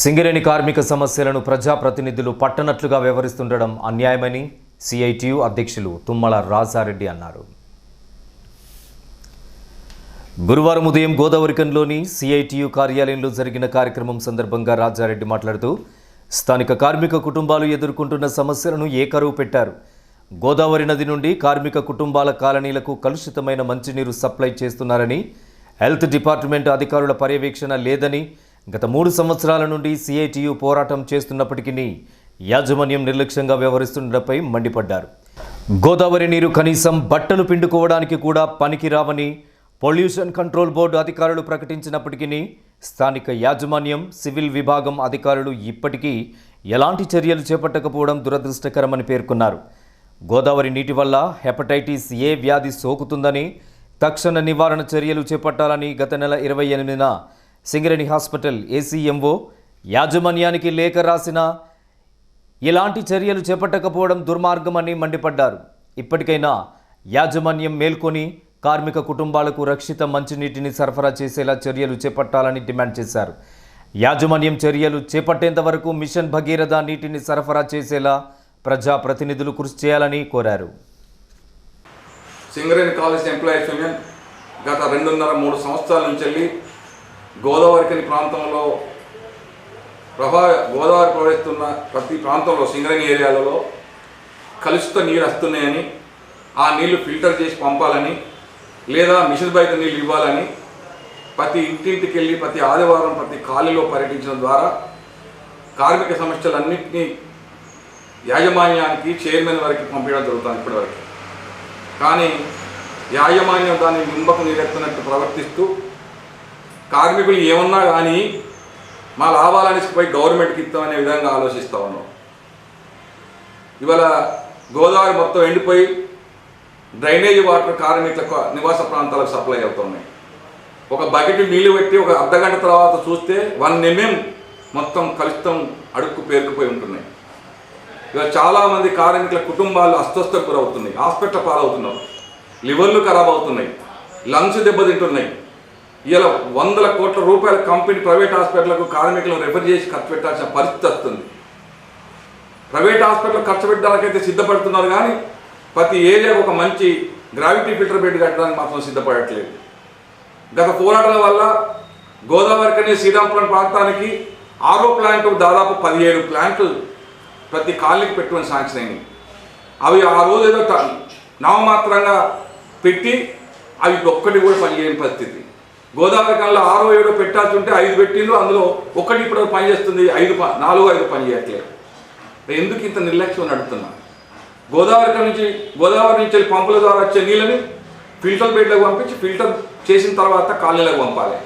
సింగరేణి కార్మిక సమస్యలను ప్రజాప్రతినిధులు పట్టనట్లుగా వ్యవహరిస్తుండడం అన్యాయమని సిఐటియు అధ్యక్షులు తుమ్మల రాజారెడ్డి అన్నారు. గురువారం ఉదయం గోదావరికంలోని సిఐటియు కార్యాలయంలో జరిగిన కార్యక్రమం సందర్భంగా రాజారెడ్డి మాట్లాడుతూ స్థానిక కార్మిక కుటుంబాలు ఎదుర్కొంటున్న సమస్యలను ఏకరువు పెట్టారు. గోదావరి నది నుండి కార్మిక కుటుంబాల కాలనీలకు కలుషితమైన మంచినీరు సప్లై చేస్తున్నారని హెల్త్ డిపార్ట్మెంట్ అధికారుల పర్యవేక్షణ లేదని గత మూడు సంవత్సరాల నుండి సిఐటియు పోరాటం చేస్తున్నప్పటికీ యాజమాన్యం నిర్లక్ష్యంగా వ్యవహరిస్తుండటంపై మండిపడ్డారు. గోదావరి నీరు కనీసం బట్టలు పిండుకోవడానికి కూడా పనికిరావని పొల్యూషన్ కంట్రోల్ బోర్డు అధికారులు ప్రకటించినప్పటికీ స్థానిక యాజమాన్యం సివిల్ విభాగం అధికారులు ఇప్పటికీ ఎలాంటి చర్యలు చేపట్టకపోవడం దురదృష్టకరమని పేర్కొన్నారు. గోదావరి నీటి వల్ల హెపటైటిస్ ఏ వ్యాధి సోకుతుందని తక్షణ నివారణ చర్యలు చేపట్టాలని గత నెల ఇరవై ఎనిమిదిన సింగరేణి హాస్పిటల్ ఏసీఎంఓ యాజమాన్యానికి లేఖ రాసిన ఇలాంటి చర్యలు చేపట్టకపోవడం దుర్మార్గమని మండిపడ్డారు. ఇప్పటికైనా యాజమాన్యం మేల్కొని కార్మిక కుటుంబాలకు రక్షిత మంచినీటిని సరఫరా చేసేలా చర్యలు చేపట్టాలని డిమాండ్ చేశారు. యాజమాన్యం చర్యలు చేపట్టేంత వరకు మిషన్ భగీరథ నీటిని సరఫరా చేసేలా ప్రజాప్రతినిధులు కృషి చేయాలని కోరారు. సింగరేణి కాలేజ్ ఎంప్లాయీస్ యూనియన్ గత రెండున్నర మూడు సంవత్సరాల నుంచి వెళ్ళి గోదావరికని ప్రాంతంలో ప్రభా గోదావరి ప్రవహిస్తున్న ప్రతి ప్రాంతంలో సింగరంగి ఏరియాలలో కలుషిత నీరు వస్తున్నాయని ఆ నీళ్ళు ఫిల్టర్ చేసి పంపాలని లేదా మిషన్ బయట నీళ్ళు ఇవ్వాలని ప్రతి ఇంటింటికి వెళ్ళి ప్రతి ఆదివారం ప్రతి ఖాళీలో పర్యటించడం ద్వారా కార్మిక సమస్యలన్నింటినీ యాజమాన్యానికి చైర్మన్ వరకు పంపించడం జరుగుతుంది ఇప్పటివరకు. కానీ యాజమాన్యం దాన్ని నింబకు నీరెత్తినట్టు ప్రవర్తిస్తూ కార్మికులు ఏమన్నా కానీ మా లాభాలని పోయి గవర్నమెంట్కి ఇస్తామనే విధంగా ఆలోచిస్తా ఉన్నాం. ఇవాళ గోదావరి మొత్తం ఎండిపోయి డ్రైనేజీ వాటర్ కార్మికులకు నివాస ప్రాంతాలకు సప్లై అవుతున్నాయి. ఒక బకెట్ నీళ్ళు పెట్టి ఒక అర్ధగంట తర్వాత చూస్తే వన్ ఎంఎం మొత్తం కలుషితం అడుక్కు పేరుకుపోయి ఉంటున్నాయి. ఇక చాలామంది కార్మికుల కుటుంబాలు అస్వస్థకు గురవుతున్నాయి. హాస్పిటల్ పాలవుతున్నారు లివర్లు ఖరాబ్ అవుతున్నాయి. లంగ్స్ దెబ్బతింటున్నాయి. ఇలా వందల కోట్ల రూపాయల కంపెనీ ప్రైవేట్ హాస్పిటల్కు కార్మికులను రెఫర్ చేసి ఖర్చు పెట్టాల్సిన పరిస్థితి వస్తుంది. ప్రైవేట్ హాస్పిటల్ ఖర్చు పెట్టడానికైతే సిద్ధపడుతున్నారు కానీ ప్రతి ఏరియాకు ఒక మంచి గ్రావిటీ ఫిల్టర్ బెడ్ కట్టడానికి మాత్రం సిద్ధపడట్లేదు. గత పోరాటాల వల్ల గోదావరి కని శ్రీరాంపురం ప్రాంతానికి ఆరో ప్లాంట్ దాదాపు పదిహేడు ప్లాంట్లు ప్రతి కాలనీకి పెట్టుకుని శాంక్షన్ అయినాయి. అవి ఆ రోజు ఏదో నామమాత్రంగా పెట్టి అవి ఒక్కటి కూడా పనిచేయని పరిస్థితి. గోదావరి కాలంలో ఆరో ఏడో పెట్టాల్సి ఉంటే ఐదు పెట్టిండ్రు అందులో ఒకటి ఇప్పుడు పనిచేస్తుంది ఐదు ప- నాలుగు ఐదు పని చేయట్లేదు ఎందుకు ఇంత నిర్లక్ష్యం అని గోదావరి నుంచి గోదావరి నుంచి వెళ్ళి పంపుల ద్వారా వచ్చే నీళ్ళని ఫిల్టర్ బెడ్లకు పంపించి ఫిల్టర్ చేసిన తర్వాత కాలనీలకు పంపాలి.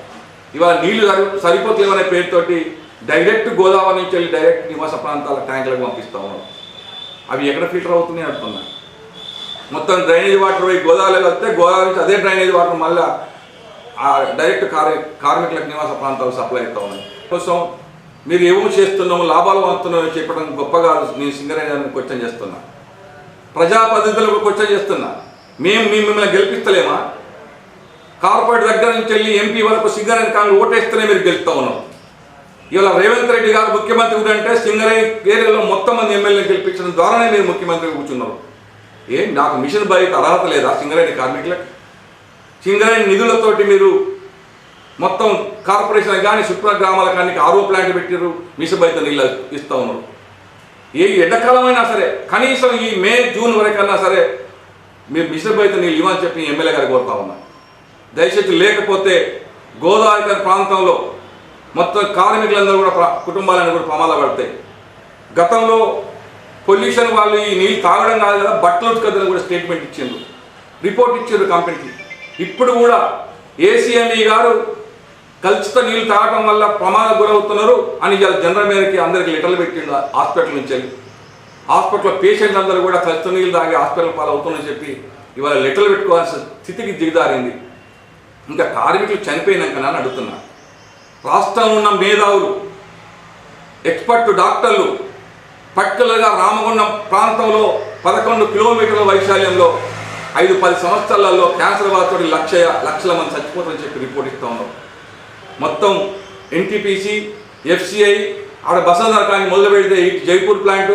ఇవాళ నీళ్ళు సరి సరిపోతలేవనే పేరుతోటి డైరెక్ట్ గోదావరి నుంచి వెళ్ళి డైరెక్ట్ నివాస ప్రాంతాల ట్యాంకులకు పంపిస్తా ఉన్నాం అవి ఎక్కడ ఫిల్టర్ అవుతున్నాయి అంటున్నా మొత్తం డ్రైనేజ్ వాటర్ పోయి గోదావరిలో వస్తే గోదావరి నుంచి అదే డ్రైనేజ్ వాటర్ మళ్ళీ డైరెక్ట్ కార్మి కార్మికులకు నివాస ప్రాంతాలు సప్లై అవుతా ఉన్నాయి. కోసం మీరు ఏమో చేస్తున్నాము లాభాలు పొందుతున్నామో చెప్పడం గొప్పగా నేను సింగరేణి క్వశ్చన్ చేస్తున్నా. ప్రజాప్రతినిధులకు క్వశ్చన్ చేస్తున్నా. మేము మేము మిమ్మల్ని గెలిపిస్తలేమా? కార్పొరేట్ దగ్గర నుంచి వెళ్ళి ఎంపీ వరకు సింగరేణి కాంగ్రెస్ ఓటేస్తేనే మీరు గెలుస్తా ఉన్నాం. ఇవాళ రేవంత్ రెడ్డి గారు ముఖ్యమంత్రి కూడా అంటే సింగరేణి ఏరియాలో మొత్తం మంది ఎమ్మెల్యేని గెలిపించడం ద్వారానే మీరు ముఖ్యమంత్రి కూర్చున్నారు. ఏం నాకు మిషన్ బయట అర్హత లేదా సింగరేణి కార్మికులకు? సింగరేణి నిధులతోటి మీరు మొత్తం కార్పొరేషన్ కానీ శుక్ర గ్రామాల కానీ ఆరో ప్లాంట్ పెట్టారు మిషబైత నీళ్ళు ఇస్తూ ఉన్నారు. ఏ ఎండాకాలమైనా సరే కనీసం ఈ మే జూన్ వరకైనా సరే మీరు మిషబైత నీళ్ళు ఇవ్వని చెప్పి ఎమ్మెల్యే గారికి కోరుతా ఉన్నా దయచేసి లేకపోతే గోదావరి ప్రాంతంలో మొత్తం కార్మికులందరూ కూడా కుటుంబాలన్నీ కుటుంబాలను కూడా ప్రమాదాలు పడతాయి. గతంలో పొల్యూషన్ వాళ్ళు ఈ నీళ్ళు తాగడం కాదు కదా బట్టలు ఉతకద్దని కూడా స్టేట్మెంట్ ఇచ్చిండ్రు. రిపోర్ట్ ఇచ్చారు కంపెనీకి. ఇప్పుడు కూడా ఏసీఎంఈ గారు కలుషిత నీళ్ళు తాగడం వల్ల ప్రమాద గురవుతున్నారు అని జనరల్ మేరకి అందరికి లెటర్లు పెట్టిండు హాస్పిటల్ నుంచి వెళ్ళి. హాస్పిటల్ పేషెంట్లు అందరూ కూడా కలుషిత నీళ్ళు తాగి హాస్పిటల్ పాలవుతుందని చెప్పి ఇవాళ లెటర్లు పెట్టుకోవాల్సిన స్థితికి దిగదారింది ఇంకా కార్మికులు చనిపోయినాక అని అడుగుతున్నా. రాష్ట్రంలో ఉన్న మేధావులు ఎక్స్పర్ట్ డాక్టర్లు పర్టికులర్గా రామగుండం ప్రాంతంలో పదకొండు కిలోమీటర్ల వైశాల్యంలో ఐదు పది సంవత్సరాలలో క్యాన్సర్ బాధతో లక్ష లక్షల మంది చచ్చిపోతారని చెప్పి రిపోర్ట్ ఇస్తూ ఉన్నారు మొత్తం ఎన్టీపీసీ ఎఫ్సిఐ ఆడ బసంతర కానీ మొదలు పెడితే జైపూర్ ప్లాంట్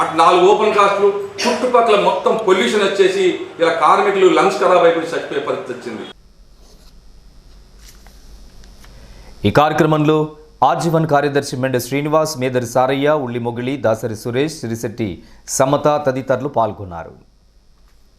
అటు నాలుగు ఓపెన్ కాస్ట్లు చుట్టుపక్కల మొత్తం పొల్యూషన్ వచ్చేసి ఇలా కార్మికులు లంగ్స్ ఖరాబ్ అయిపోయి చచ్చిపోయే పరిస్థితి వచ్చింది. ఈ కార్యక్రమంలో ఆర్జీవన్ కార్యదర్శి మెండ శ్రీనివాస్ మేదరి సారయ్య ఉల్లి మొగిలి దాసరి సురేష్ సిరిశెట్టి సమత తదితరులు పాల్గొన్నారు.